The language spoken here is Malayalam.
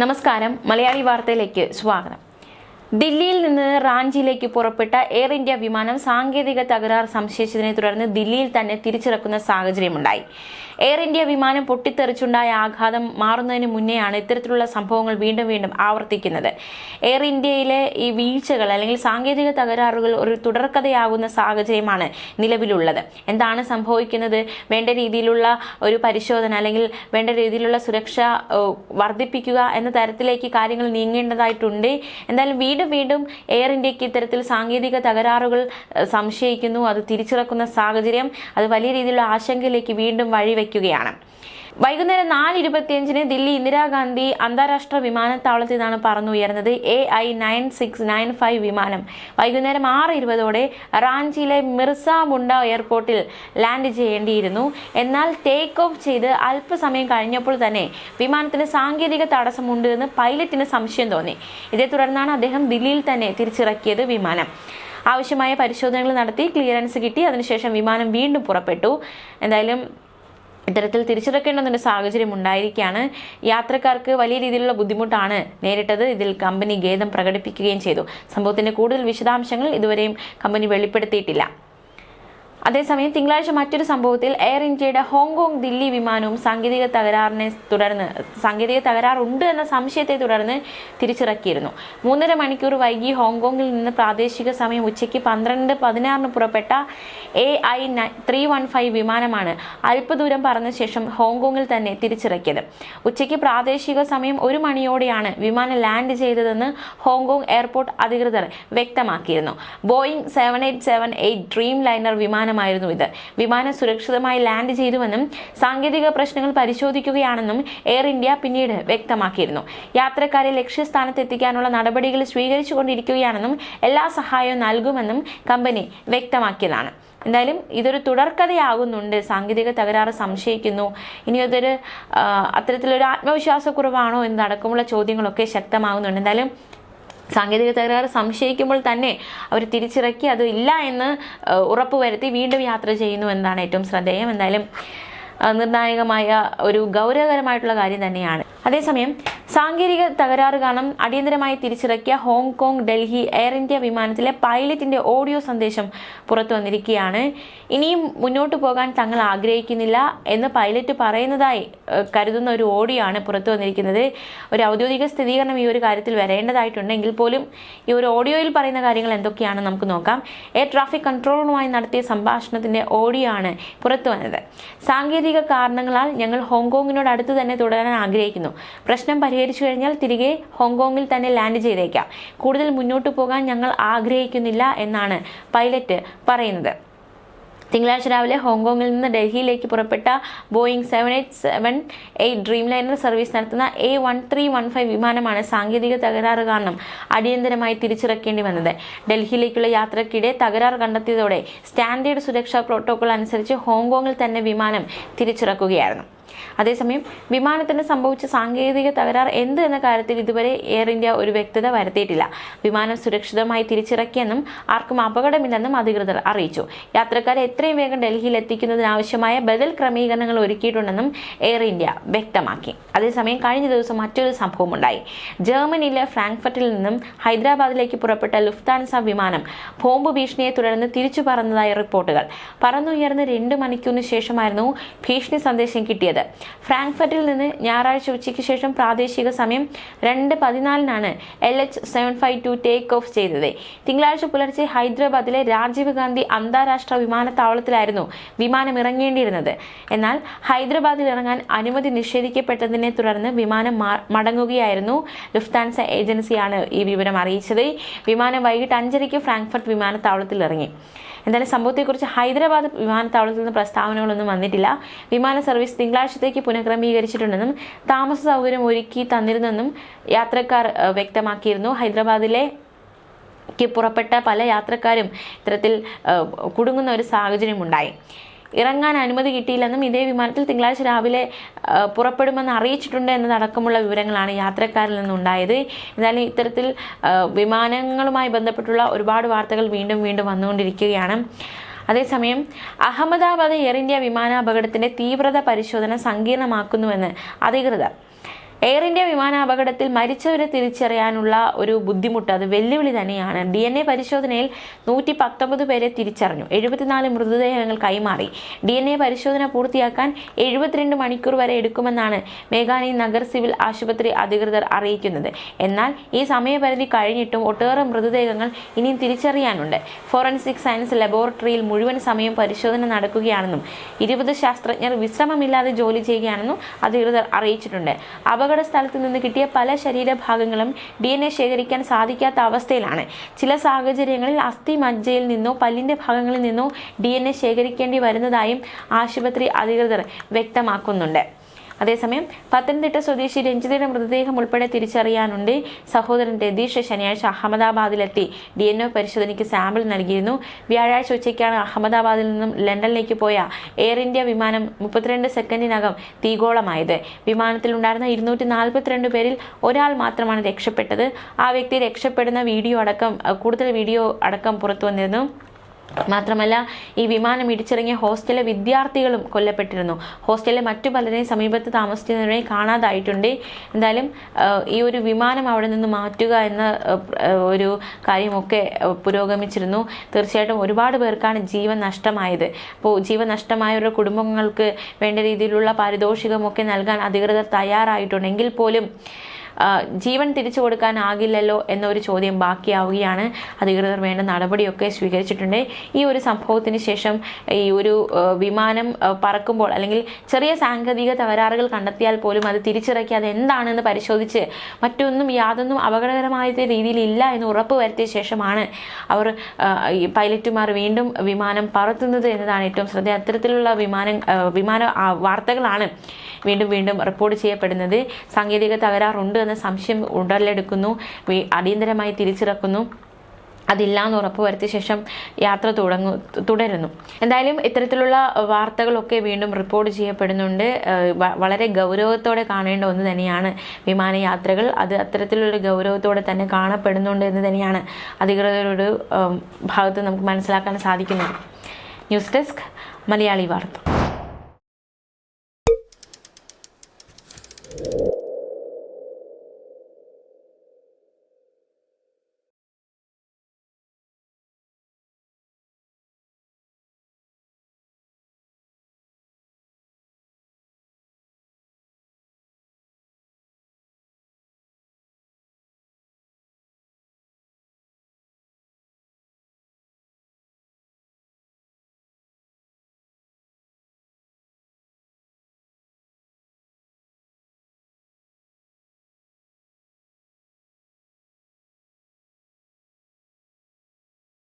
നമസ്കാരം. മലയാളി വാർത്തയിലേക്ക് സ്വാഗതം. ദില്ലിയിൽ നിന്ന് റാഞ്ചിയിലേക്ക് പുറപ്പെട്ട എയർ ഇന്ത്യ വിമാനം സാങ്കേതിക തകരാർ സംശയിച്ചതിനെ തുടർന്ന് ദില്ലിയിൽ തന്നെ തിരിച്ചിറക്കുന്ന സാഹചര്യമുണ്ടായി. എയർ ഇന്ത്യ വിമാനം പൊട്ടിത്തെറിച്ചുണ്ടായ ആഘാതം മാറുന്നതിന് മുന്നേയാണ് ഇത്തരത്തിലുള്ള സംഭവങ്ങൾ വീണ്ടും വീണ്ടും ആവർത്തിക്കുന്നത്. എയർ ഇന്ത്യയിലെ ഈ വീഴ്ചകൾ അല്ലെങ്കിൽ സാങ്കേതിക തകരാറുകൾ ഒരു തുടർക്കഥയാകുന്ന സാഹചര്യമാണ് നിലവിലുള്ളത്. എന്താണ് സംഭവിക്കുന്നത്? വേണ്ട രീതിയിലുള്ള ഒരു പരിശോധന അല്ലെങ്കിൽ വേണ്ട രീതിയിലുള്ള സുരക്ഷ വർദ്ധിപ്പിക്കുക എന്ന തരത്തിലേക്ക് കാര്യങ്ങൾ നീങ്ങേണ്ടതായിട്ടുണ്ട്. എന്തായാലും വീണ്ടും വീണ്ടും എയർ ഇന്ത്യയ്ക്ക് ഇത്തരത്തിൽ സാങ്കേതിക തകരാറുകൾ സംശയിക്കുന്നു. അത് തിരിച്ചിറക്കുന്ന സാഹചര്യം. അത് വലിയ രീതിയിലുള്ള ആശങ്കയിലേക്ക് വീണ്ടും വഴിവെക്കുകയാണ് വൈകുന്നേരം നാല് ഇരുപത്തിയഞ്ചിന് ദില്ലി ഇന്ദിരാഗാന്ധി അന്താരാഷ്ട്ര വിമാനത്താവളത്തിൽ നിന്നാണ് പറന്നുയർന്നത് A I nine six nine five വിമാനം. വൈകുന്നേരം ആറ് ഇരുപതോടെ റാഞ്ചിയിലെ മിർസ മുണ്ട എയർപോർട്ടിൽ ലാൻഡ് ചെയ്യേണ്ടിയിരുന്നു. എന്നാൽ ടേക്ക് ഓഫ് ചെയ്ത് അല്പസമയം കഴിഞ്ഞപ്പോൾ തന്നെ വിമാനത്തിന് സാങ്കേതിക തടസ്സമുണ്ട് എന്ന് പൈലറ്റിന് സംശയം തോന്നി. ഇതേ തുടർന്നാണ് അദ്ദേഹം ദില്ലിയിൽ തന്നെ തിരിച്ചിറക്കിയത് വിമാനം. ആവശ്യമായ പരിശോധനകൾ നടത്തി ക്ലിയറൻസ് കിട്ടി. അതിനുശേഷം വിമാനം വീണ്ടും പുറപ്പെട്ടു. എന്തായാലും ഇത്തരത്തിൽ തിരിച്ചിറക്കേണ്ടുന്നൊരു സാഹചര്യം ഉണ്ടായിരിക്കുകയാണ്. യാത്രക്കാർക്ക് വലിയ രീതിയിലുള്ള ബുദ്ധിമുട്ടാണ് നേരിട്ടത്. ഇതിൽ കമ്പനി ഖേദം പ്രകടിപ്പിക്കുകയും ചെയ്തു. സംഭവത്തിന്റെ കൂടുതൽ വിശദാംശങ്ങൾ ഇതുവരെയും കമ്പനി വെളിപ്പെടുത്തിയിട്ടില്ല. അതേസമയം തിങ്കളാഴ്ച മറ്റൊരു സംഭവത്തിൽ എയർ ഇന്ത്യയുടെ ഹോങ്കോങ് ദില്ലി വിമാനവും സാങ്കേതിക തകരാറിനെ തുടർന്ന് സാങ്കേതിക തകരാറുണ്ട് എന്ന സംശയത്തെ തുടർന്ന് തിരിച്ചിറക്കിയിരുന്നു. മൂന്നര മണിക്കൂർ വൈകി ഹോങ്കോങ്ങിൽ നിന്ന് പ്രാദേശിക സമയം ഉച്ചയ്ക്ക് പന്ത്രണ്ട് പതിനാറിന് പുറപ്പെട്ട A I three one five വിമാനമാണ് അല്പദൂരം പറഞ്ഞ ശേഷം ഹോങ്കോങ്ങിൽ തന്നെ തിരിച്ചിറക്കിയത്. ഉച്ചയ്ക്ക് പ്രാദേശിക സമയം ഒരു മണിയോടെയാണ് വിമാനം ലാൻഡ് ചെയ്തതെന്ന് ഹോങ്കോങ് എയർപോർട്ട് അധികൃതർ വ്യക്തമാക്കിയിരുന്നു. Boeing seven eight seven eight Dreamliner വിമാനമായിരുന്നു ഇത്. വിമാനം സുരക്ഷിതമായി ലാൻഡ് ചെയ്തുവെന്നും സാങ്കേതിക പ്രശ്നങ്ങൾ പരിശോധിക്കുകയാണെന്നും എയർ ഇന്ത്യ പിന്നീട് വ്യക്തമാക്കിയിരുന്നു. യാത്രക്കാരെ ലക്ഷ്യസ്ഥാനത്ത് എത്തിക്കാനുള്ള നടപടികൾ സ്വീകരിച്ചുകൊണ്ടിരിക്കുകയാണെന്നും എല്ലാ സഹായവും നൽകുമെന്നും കമ്പനി വ്യക്തമാക്കിയതാണ്. എന്തായാലും ഇതൊരു തുടർക്കഥയാകുന്നുണ്ട്. സാങ്കേതിക തകരാറ് സംശയിക്കുന്നു. ഇനി അതൊരു അത്തരത്തിലൊരു ആത്മവിശ്വാസക്കുറവാണോ എന്നടക്കമുള്ള ചോദ്യങ്ങളൊക്കെ ശക്തമാകുന്നുണ്ട്. എന്തായാലും സാങ്കേതിക തകരാറ് സംശയിക്കുമ്പോൾ തന്നെ അവർ തിരിച്ചിറക്കി അത് ഇല്ല എന്ന് ഉറപ്പുവരുത്തി വീണ്ടും യാത്ര ചെയ്യുന്നു എന്നതാണ് ഏറ്റവും ശ്രദ്ധേയം. എന്തായാലും നിർണായകമായ ഒരു ഗൗരവകരമായിട്ടുള്ള കാര്യം തന്നെയാണ്. അതേസമയം സാങ്കേതിക തകരാറ് കാരണം അടിയന്തരമായി തിരിച്ചിറക്കിയ Hong Kong Delhi Air India വിമാനത്തിലെ പൈലറ്റിന്റെ ഓഡിയോ സന്ദേശം പുറത്തു വന്നിരിക്കുകയാണ്. ഇനിയും മുന്നോട്ട് പോകാൻ തങ്ങൾ ആഗ്രഹിക്കുന്നില്ല എന്ന് പൈലറ്റ് പറയുന്നതായി കരുതുന്ന ഒരു ഓഡിയോ ആണ് പുറത്തു വന്നിരിക്കുന്നത്. ഒരു ഔദ്യോഗിക സ്ഥിരീകരണം ഈ ഒരു കാര്യത്തിൽ വരേണ്ടതായിട്ടുണ്ടെങ്കിൽ പോലും ഈ ഒരു ഓഡിയോയിൽ പറയുന്ന കാര്യങ്ങൾ എന്തൊക്കെയാണെന്ന് നമുക്ക് നോക്കാം. എയർ ട്രാഫിക് കൺട്രോളറുമായി നടത്തിയ സംഭാഷണത്തിന്റെ ഓഡിയോ ആണ് പുറത്തു വന്നത്. സാങ്കേതിക കാരണങ്ങളാൽ ഞങ്ങൾ ഹോങ്കോങ്ങിനോട് അടുത്ത് തന്നെ തുടരാൻ ആഗ്രഹിക്കുന്നു. പ്രശ്നം പരിഹരിച്ചു കഴിഞ്ഞാൽ തിരികെ ഹോങ്കോങ്ങിൽ തന്നെ ലാൻഡ് ചെയ്തേക്കാം. കൂടുതൽ മുന്നോട്ട് പോകാൻ ഞങ്ങൾ ആഗ്രഹിക്കുന്നില്ല എന്നാണ് പൈലറ്റ് പറയുന്നത്. തിങ്കളാഴ്ച രാവിലെ ഹോങ്കോങ്ങിൽ നിന്ന് ഡൽഹിയിലേക്ക് പുറപ്പെട്ട Boeing seven eight seven eight Dreamliner service നടത്തുന്ന A one three one five വിമാനമാണ് സാങ്കേതിക തകരാറ് കാരണം അടിയന്തരമായി തിരിച്ചിറക്കേണ്ടി വന്നത്. ഡൽഹിയിലേക്കുള്ള യാത്രക്കിടെ തകരാർ കണ്ടെത്തിയതോടെ സ്റ്റാൻഡേർഡ് സുരക്ഷാ പ്രോട്ടോകോൾ അനുസരിച്ച് ഹോങ്കോങ്ങിൽ തന്നെ വിമാനം തിരിച്ചിറക്കുകയായിരുന്നു. അതേസമയം വിമാനത്തിന് സംഭവിച്ച സാങ്കേതിക തകരാർ എന്ത് എന്ന കാര്യത്തിൽ ഇതുവരെ എയർ ഇന്ത്യ ഒരു വ്യക്തത വരുത്തിയിട്ടില്ല. വിമാനം സുരക്ഷിതമായി തിരിച്ചിറക്കിയെന്നും ആർക്കും അപകടമില്ലെന്നും അധികൃതർ അറിയിച്ചു. യാത്രക്കാരെ എത്രയും വേഗം ഡൽഹിയിൽ എത്തിക്കുന്നതിനാവശ്യമായ ബദൽ ക്രമീകരണങ്ങൾ ഒരുക്കിയിട്ടുണ്ടെന്നും എയർ ഇന്ത്യ വ്യക്തമാക്കി. അതേസമയം കഴിഞ്ഞ ദിവസം മറ്റൊരു സംഭവമുണ്ടായി. ജർമ്മനിയിലെ ഫ്രാങ്ക്ഫർട്ടിൽ നിന്നും ഹൈദരാബാദിലേക്ക് പുറപ്പെട്ട ലുഫ്താൻസ വിമാനം ബോംബ് ഭീഷണിയെ തുടർന്ന് തിരിച്ചു പറന്നതായി റിപ്പോർട്ടുകൾ. പറന്നുയർന്ന് രണ്ട് മണിക്കൂറിന് ശേഷമായിരുന്നു ഭീഷണി സന്ദേശം കിട്ടിയത്. ഫ്രാങ്ക്ഫർട്ടിൽ നിന്ന് ഞായറാഴ്ച ഉച്ചയ്ക്ക് ശേഷം പ്രാദേശിക സമയം രണ്ട് പതിനാലിനാണ് L H seven five two take off ചെയ്തത്. തിങ്കളാഴ്ച പുലർച്ചെ ഹൈദരാബാദിലെ രാജീവ് ഗാന്ധി അന്താരാഷ്ട്ര വിമാനത്താവളത്തിലായിരുന്നു വിമാനം ഇറങ്ങേണ്ടിയിരുന്നത്. എന്നാൽ ഹൈദരാബാദിൽ ഇറങ്ങാൻ അനുമതി നിഷേധിക്കപ്പെട്ടതിനെ തുടർന്ന് വിമാനം മടങ്ങുകയായിരുന്നു ലുഫ്താൻസ ഏജൻസിയാണ് ഈ വിവരം അറിയിച്ചത്. വിമാനം വൈകിട്ട് അഞ്ചരയ്ക്ക് ഫ്രാങ്ക്ഫർട്ട് വിമാനത്താവളത്തിൽ ഇറങ്ങി എന്തായാലും സംഭവത്തെക്കുറിച്ച് ഹൈദരാബാദ് വിമാനത്താവളത്തിൽ നിന്ന് പ്രസ്താവനകളൊന്നും വന്നിട്ടില്ല. വിമാന സർവീസ് തിങ്കളാഴ്ചത്തേക്ക് പുനഃക്രമീകരിച്ചിട്ടുണ്ടെന്നും താമസ സൗകര്യം ഒരുക്കി തന്നിരുന്നെന്നും യാത്രക്കാർ വ്യക്തമാക്കിയിരുന്നു. ഹൈദരാബാദിലെ പുറപ്പെട്ട പല യാത്രക്കാരും ഇത്തരത്തിൽ കുടുങ്ങുന്ന ഒരു സാഹചര്യം ഉണ്ടായി. ഇറങ്ങാൻ അനുമതി കിട്ടിയില്ലെന്നും ഇതേ വിമാനത്തിൽ തിങ്കളാഴ്ച രാവിലെ പുറപ്പെടുമെന്ന് അറിയിച്ചിട്ടുണ്ട് എന്നതടക്കമുള്ള വിവരങ്ങളാണ് യാത്രക്കാരിൽ നിന്നുണ്ടായത്. എന്നാലും ഇത്തരത്തിൽ വിമാനങ്ങളുമായി ബന്ധപ്പെട്ടുള്ള ഒരുപാട് വാർത്തകൾ വീണ്ടും വീണ്ടും വന്നുകൊണ്ടിരിക്കുകയാണ്. അതേസമയം അഹമ്മദാബാദ് എയർ ഇന്ത്യ വിമാനാപകടത്തിന്റെ തീവ്രത പരിശോധന സങ്കീർണമാക്കുന്നുവെന്ന് അധികൃതർ എയർ ഇന്ത്യ വിമാനാപകടത്തിൽ മരിച്ചവരെ തിരിച്ചറിയാനുള്ള ഒരു ബുദ്ധിമുട്ട് അത് വെല്ലുവിളി തന്നെയാണ്. ഡി എൻ എ പരിശോധനയിൽ നൂറ്റി പത്തൊമ്പത് പേരെ തിരിച്ചറിഞ്ഞു. എഴുപത്തിനാല് മൃതദേഹങ്ങൾ കൈമാറി. ഡി എൻ എ പരിശോധന പൂർത്തിയാക്കാൻ എഴുപത്തിരണ്ട് മണിക്കൂർ വരെ എടുക്കുമെന്നാണ് മേഘാനി നഗർ സിവിൽ ആശുപത്രി അധികൃതർ അറിയിക്കുന്നത്. എന്നാൽ ഈ സമയപരിധി കഴിഞ്ഞിട്ടും ഒട്ടേറെ മൃതദേഹങ്ങൾ ഇനിയും തിരിച്ചറിയാനുണ്ട്. ഫോറൻസിക് സയൻസ് ലബോറട്ടറിയിൽ മുഴുവൻ സമയം പരിശോധന നടക്കുകയാണെന്നും ഇരുപത് ശാസ്ത്രജ്ഞർ വിശ്രമമില്ലാതെ ജോലി ചെയ്യുകയാണെന്നും അധികൃതർ അറിയിച്ചിട്ടുണ്ട്. അപകട സ്ഥലത്ത് നിന്ന് കിട്ടിയ പല ശരീരഭാഗങ്ങളും ഡി എൻ എ ശേഖരിക്കാൻ സാധിക്കാത്ത അവസ്ഥയിലാണ്. ചില സാഹചര്യങ്ങളിൽ അസ്ഥി മജ്ജയിൽ നിന്നോ പല്ലിന്റെ ഭാഗങ്ങളിൽ നിന്നോ ഡി എൻ എ ശേഖരിക്കേണ്ടി വരുന്നതായും ആശുപത്രി അധികൃതർ വ്യക്തമാക്കുന്നുണ്ട്. അതേസമയം പത്തനംതിട്ട സ്വദേശി രഞ്ജിതയുടെ മൃതദേഹം ഉൾപ്പെടെ തിരിച്ചറിയാനുണ്ട്. സഹോദരൻ രതീഷ് ശനിയാഴ്ച അഹമ്മദാബാദിലെത്തി. ഡി എൻ ഒ പരിശോധനയ്ക്ക് സാമ്പിൾ നൽകിയിരുന്നു. വ്യാഴാഴ്ച ഉച്ചയ്ക്കാണ് അഹമ്മദാബാദിൽ നിന്നും ലണ്ടനിലേക്ക് പോയ എയർ ഇന്ത്യ വിമാനം മുപ്പത്തിരണ്ട് സെക്കൻഡിനകം തീഗോളമായത്. വിമാനത്തിലുണ്ടായിരുന്ന ഇരുന്നൂറ്റി നാൽപ്പത്തിരണ്ട് പേരിൽ ഒരാൾ മാത്രമാണ് രക്ഷപ്പെട്ടത്. ആ വ്യക്തി രക്ഷപ്പെടുന്ന വീഡിയോ അടക്കം കൂടുതൽ വീഡിയോ അടക്കം പുറത്തു വന്നിരുന്നു. മാത്രമല്ല ഈ വിമാനം ഇടിച്ചിറങ്ങിയ ഹോസ്റ്റലിലെ വിദ്യാർത്ഥികളും കൊല്ലപ്പെട്ടിരുന്നു. ഹോസ്റ്റലിലെ മറ്റു പലരെയും സമീപത്ത് താമസിക്കുന്നവരെ കാണാതായിട്ടുണ്ട്. എന്തായാലും ഈ ഒരു വിമാനം അവിടെ നിന്ന് മാറ്റുക എന്ന ഒരു കാര്യമൊക്കെ പുരോഗമിച്ചിരുന്നു. തീർച്ചയായിട്ടും ഒരുപാട് പേർക്കാണ് ജീവൻ നഷ്ടമായത്. അപ്പോൾ ജീവൻ നഷ്ടമായവരുടെ കുടുംബങ്ങൾക്ക് വേണ്ട രീതിയിലുള്ള പാരിതോഷികമൊക്കെ നൽകാൻ അധികൃതർ തയ്യാറായിട്ടുണ്ടെങ്കിൽ പോലും ജീവൻ തിരിച്ചു കൊടുക്കാനാകില്ലല്ലോ എന്നൊരു ചോദ്യം ബാക്കിയാവുകയാണ്. അധികൃതർ വേണ്ട നടപടിയൊക്കെ സ്വീകരിച്ചിട്ടുണ്ട്. ഈ ഒരു സംഭവത്തിന് ശേഷം ഈ ഒരു വിമാനം പറക്കുമ്പോൾ അല്ലെങ്കിൽ ചെറിയ സാങ്കേതിക തകരാറുകൾ കണ്ടെത്തിയാൽ പോലും അത് തിരിച്ചിറക്കി അത് എന്താണെന്ന് പരിശോധിച്ച് മറ്റൊന്നും യാതൊന്നും അപകടകരമായ രീതിയിൽ ഇല്ല എന്ന് ഉറപ്പ് വരുത്തിയ ശേഷമാണ് അവർ പൈലറ്റുമാർ വീണ്ടും വിമാനം പറത്തുന്നത് എന്നതാണ് ഏറ്റവും ശ്രദ്ധ അത്തരത്തിലുള്ള വിമാനം വിമാന വാർത്തകളാണ് വീണ്ടും വീണ്ടും റിപ്പോർട്ട് ചെയ്യപ്പെടുന്നത് സാങ്കേതിക തകരാറുണ്ട് എന്ന സംശയം ഉടലെടുക്കുന്നു. അടിയന്തരമായി തിരിച്ചിറക്കുന്നു. അതില്ല എന്ന് ഉറപ്പുവരുത്തിയ ശേഷം യാത്ര തുടങ്ങു തുടരുന്നു. എന്തായാലും ഇത്തരത്തിലുള്ള വാർത്തകളൊക്കെ വീണ്ടും റിപ്പോർട്ട് ചെയ്യപ്പെടുന്നുണ്ട്. വളരെ ഗൗരവത്തോടെ കാണേണ്ട ഒന്ന് തന്നെയാണ് വിമാനയാത്രകൾ അത് അത്തരത്തിലുള്ള ഗൗരവത്തോടെ തന്നെ കാണപ്പെടുന്നുണ്ട് എന്ന് തന്നെയാണ് അധികൃതരുടെ ഭാഗത്ത് നമുക്ക് മനസ്സിലാക്കാൻ സാധിക്കുന്നത്. ന്യൂസ് ഡെസ്ക് മലയാളി വാർത്ത.